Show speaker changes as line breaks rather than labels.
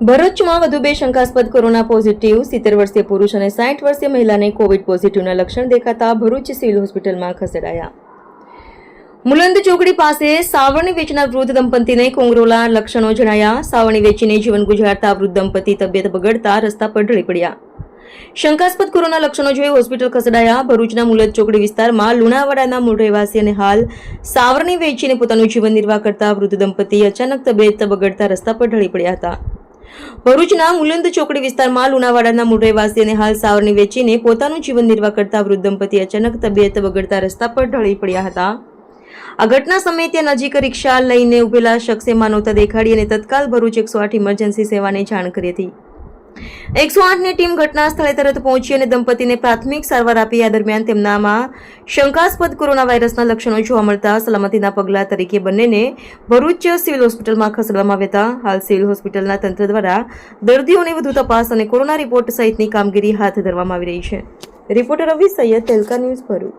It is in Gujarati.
ભરૂચમાં વધુ બે શંકાસ્પદ કોરોના પોઝિટિવ, સિત્તેર વર્ષીય પુરુષ અને સાઠ વર્ષીય મહિલાને કોવિડ પોઝિટિવના લક્ષણ દેખાતા ભરૂચ સિવિલ હોસ્પિટલમાં ખસેડાયા. મુલંદ ચોકડી પાસે સાવરણી વેચનાર વૃદ્ધ દંપતીને કોંગરોલા લક્ષણો જણાયા. સાવરણી વેચીને જીવન ગુજારતા વૃદ્ધ દંપતી તબિયત બગડતા રસ્તા પર ઢળી પડ્યા. શંકાસ્પદ કોરોના લક્ષણો જોઈ હોસ્પિટલ ખસેડાયા. ભરૂચના મુલદ ચોકડી વિસ્તારમાં લુણાવાડાના મૂળ રહેવાસી અને હાલ સાવરણી વેચીને પોતાનું જીવન નિર્વાહ કરતા વૃદ્ધ દંપતી અચાનક તબિયત બગડતા રસ્તા પર ઢળી પડ્યા હતા. ભરૂચના મુલંદ ચોકડી વિસ્તારમાં લુણાવાડાના મૂળ રહેવાસી હાલ સાવરને વેચીને પોતાનું જીવન નિર્વાહ કરતા વૃદ્ધ દંપતી અચાનક તબિયત બગડતા રસ્તા પર ઢળી પડ્યા હતા. આ ઘટના સમયે ત્યાં નજીક રિક્ષા લઈને ઉભેલા શખ્સે માનવતા દેખાડી અને તત્કાલ ભરૂચ એકસો આઠ ઇમરજન્સી સેવાને જાણ કરી હતી. એકસો આઠની ટીમ ઘટના સ્થળે તરત પહોંચી અને દંપતીને પ્રાથમિક સારવાર આપી. આ દરમિયાન તેમનામાં શંકાસ્પદ કોરોના વાયરસના લક્ષણો જોવા મળતા સલામતીના પગલા તરીકે બંનેને ભરૂચ સિવિલ હોસ્પિટલમાં ખસેડવામાં આવ્યા હતા. હાલ સિવિલ હોસ્પિટલના તંત્ર દ્વારા દર્દીઓની વધુ તપાસ અને કોરોના રિપોર્ટ સહિતની કામગીરી હાથ ધરવામાં આવી રહી છે. રિપોર્ટર રવિ સૈયદ, તેલકા ન્યૂઝ ભરૂચ.